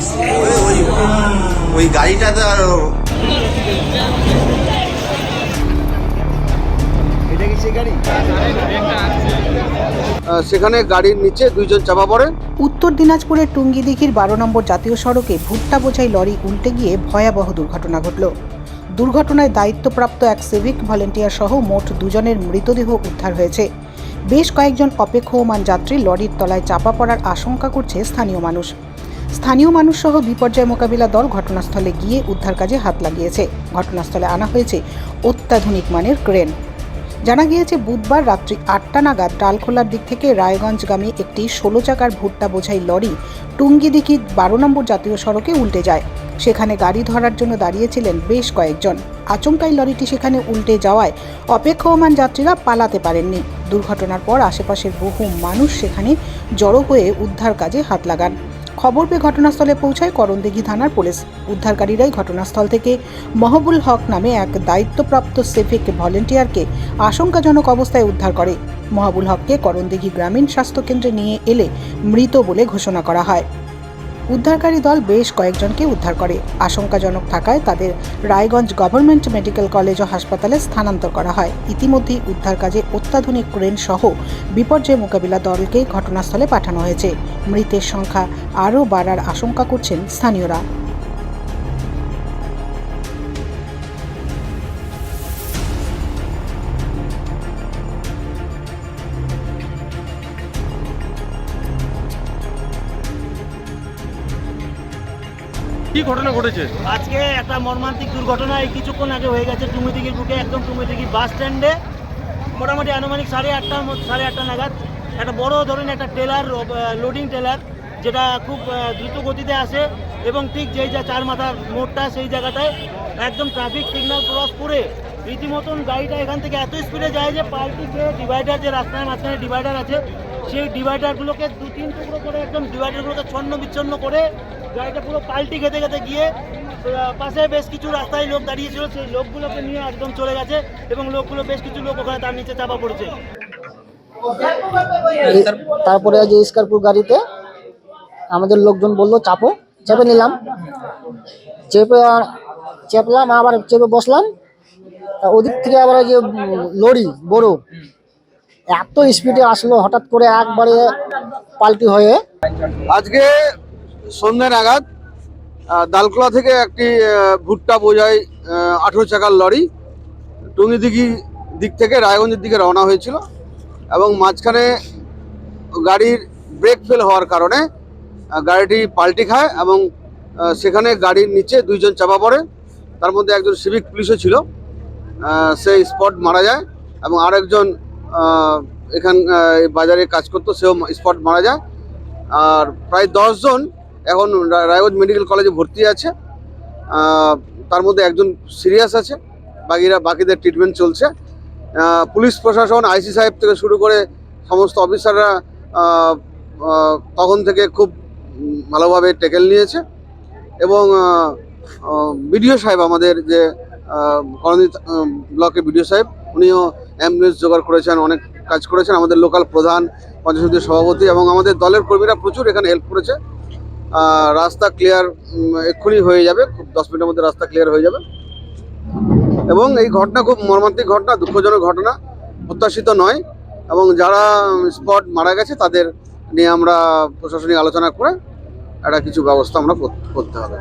ওই ওই ওই গাড়িটাতে আর এটা কি সেই গাড়ি? আহ, সেখানে গাড়ির নিচে দুইজন চাপা পড়ে। উত্তর দিনাজপুরের টুঙ্গিদিঘির বারো নম্বর জাতীয় সড়কে ভুট্টা বোঝাই লরি উল্টে গিয়ে ভয়াবহ দুর্ঘটনা ঘটল। দুর্ঘটনায় দায়িত্বপ্রাপ্ত এক সিভিক ভলেন্টিয়ার সহ মোট দুজনের মৃতদেহ উদ্ধার হয়েছে। বেশ কয়েকজন অপেক্ষমান যাত্রী লরির তলায় চাপা পড়ার আশঙ্কা করছে স্থানীয় মানুষ। স্থানীয় মানুষ সহ বিপর্যয় মোকাবিলা দল ঘটনাস্থলে গিয়ে উদ্ধার কাজে হাত লাগিয়েছে। ঘটনাস্থলে আনা হয়েছে অত্যাধুনিক মানের ক্রেন। জানা গিয়েছে, বুধবার রাত্রি আটটা নাগাদ ডালখোলার দিক থেকে রায়গঞ্জগামী একটি ষোলো চাকার ভুট্টা বোঝাই লরি টুঙ্গিদিঘি বারো নম্বর জাতীয় সড়কে উল্টে যায়। সেখানে গাড়ি ধরার জন্য দাঁড়িয়েছিলেন বেশ কয়েকজন। আচমকাই লরিটি সেখানে উল্টে যাওয়ায় অপেক্ষমান যাত্রীরা পালাতে পারেননি। দুর্ঘটনার পর আশেপাশের বহু মানুষ সেখানে জড়ো হয়ে উদ্ধার কাজে হাত লাগান। খবর পেয়ে ঘটনাস্থলে পৌঁছায় করণদিঘি থানার পুলিশ। উদ্ধারকারীরাই ঘটনাস্থল থেকে মহবুল হক নামে এক দায়িত্বপ্রাপ্ত সেফিক ভলেন্টিয়ারকে আশঙ্কাজনক অবস্থায় উদ্ধার করে। মহাবুল হককে করণদিঘি গ্রামীণ স্বাস্থ্যকেন্দ্রে নিয়ে এলে মৃত বলে ঘোষণা করা হয়। উদ্ধারকারী দল বেশ কয়েকজনকে উদ্ধার করে। আশঙ্কাজনক থাকায় তাদের রায়গঞ্জ গভর্নমেন্ট মেডিকেল কলেজ ও হাসপাতালে স্থানান্তর করা হয়। ইতিমধ্যেই উদ্ধার কাজে অত্যাধুনিক ক্রেন সহ বিপর্যয় মোকাবিলা দলকে ঘটনাস্থলে পাঠানো হয়েছে। মৃতের সংখ্যা আরও বাড়ার আশঙ্কা করছেন স্থানীয়রা। কি ঘটনা ঘটেছে? আজকে একটা মর্মান্তিক দুর্ঘটনা, এই কিছুক্ষণ আগে হয়ে গেছে টুঙ্গিদিঘির বুকে, একদম টুঙ্গিদিঘি বাস স্ট্যান্ডে। মোটামুটি আনুমানিক সাড়ে আটটা সাড়ে আটটা নাগাদ একটা বড় ধরনের একটা টেলার লোডিং টেলার যেটা খুব দ্রুত গতিতে আসে এবং ঠিক যেই যা চার মাথার মোড়টা সেই জায়গাটায় একদম ট্রাফিক সিগন্যাল ক্রস করে রীতিমতন গাড়িটা এখান থেকে এত স্পিডে যায় যে পাল্টি খেয়ে ডিভাইডার যে রাস্তার মাঝখানে ডিভাইডার আছে সেই ডিভাইডারগুলোকে দু, তিন টুকরো করে একদম ডিভাইডারগুলোকে ছন্ন বিচ্ছন্ন করে গাড়িটা পুরো পাল্টি খেতে খেতে গিয়ে পাশে বেশ কিছু রাস্তায় লোক দাঁড়িয়েছিল। সেই লোকগুলোকে নিয়ে একদম চলে গেছে এবং লোকগুলো বেশ কিছু লোক ওখানে তার নিচে চাপা পড়েছে। তারপরে যে স্করপিও গাড়িতে আমাদের লোকজন বলল, চাপো, চেপে নিলাম। চেপে চেপলাম, আবার চেপে বসলাম। ওদিক থেকে আবার যে লরি বড় এত স্পিডে আসলো, হঠাৎ করে একবারে পাল্টি হয়ে। আজকে সন্ধ্যা নাগাদ দালকোলা থেকে একটি ভুট্টা বোঝাই আঠেরো চাকার লরি টুঙ্গিদিঘি দিক থেকে রায়গঞ্জের দিকে রওনা হয়েছিল এবং মাঝখানে গাড়ির ব্রেক ফেল হওয়ার কারণে গাড়িটি পাল্টি খায় এবং সেখানে গাড়ির নিচে দুইজন চাপা পড়ে। তার মধ্যে একজন সিভিক পুলিশও ছিল সেই স্পট মারা যায় এবং আরেকজন এখান বাজারে কাজ করতো, সেও স্পট মারা যায়। আর প্রায় দশজন এখন রায়গঞ্জ মেডিকেল কলেজে ভর্তি আছে। তার মধ্যে একজন সিরিয়াস আছে, বাকিরা, বাকিদের ট্রিটমেন্ট চলছে। পুলিশ প্রশাসন, আইসি সাহেব থেকে শুরু করে সমস্ত অফিসাররা তখন থেকে খুব ভালোভাবে টেকেল নিয়েছে। এবং বিডিও সাহেব আমাদের যে করণী ব্লকের বিডিও সাহেব উনিও অ্যাম্বুলেন্স জোগাড় করেছেন, অনেক কাজ করেছেন। আমাদের লোকাল প্রধান পঞ্চায়েতের সভাপতি এবং আমাদের দলের কর্মীরা প্রচুর এখানে হেল্প করেছে। রাস্তা ক্লিয়ার এক্ষুনি হয়ে যাবে, খুব দশ মিনিটের মধ্যে রাস্তা ক্লিয়ার হয়ে যাবে। এবং এই ঘটনা খুব মর্মান্তিক ঘটনা, দুঃখজনক ঘটনা, প্রত্যাশিত নয়। এবং যারা স্পট মারা গেছে, তাদের নিয়ে আমরা প্রশাসনিক আলোচনা করে একটা কিছু ব্যবস্থা আমরা কর- করতে হবে।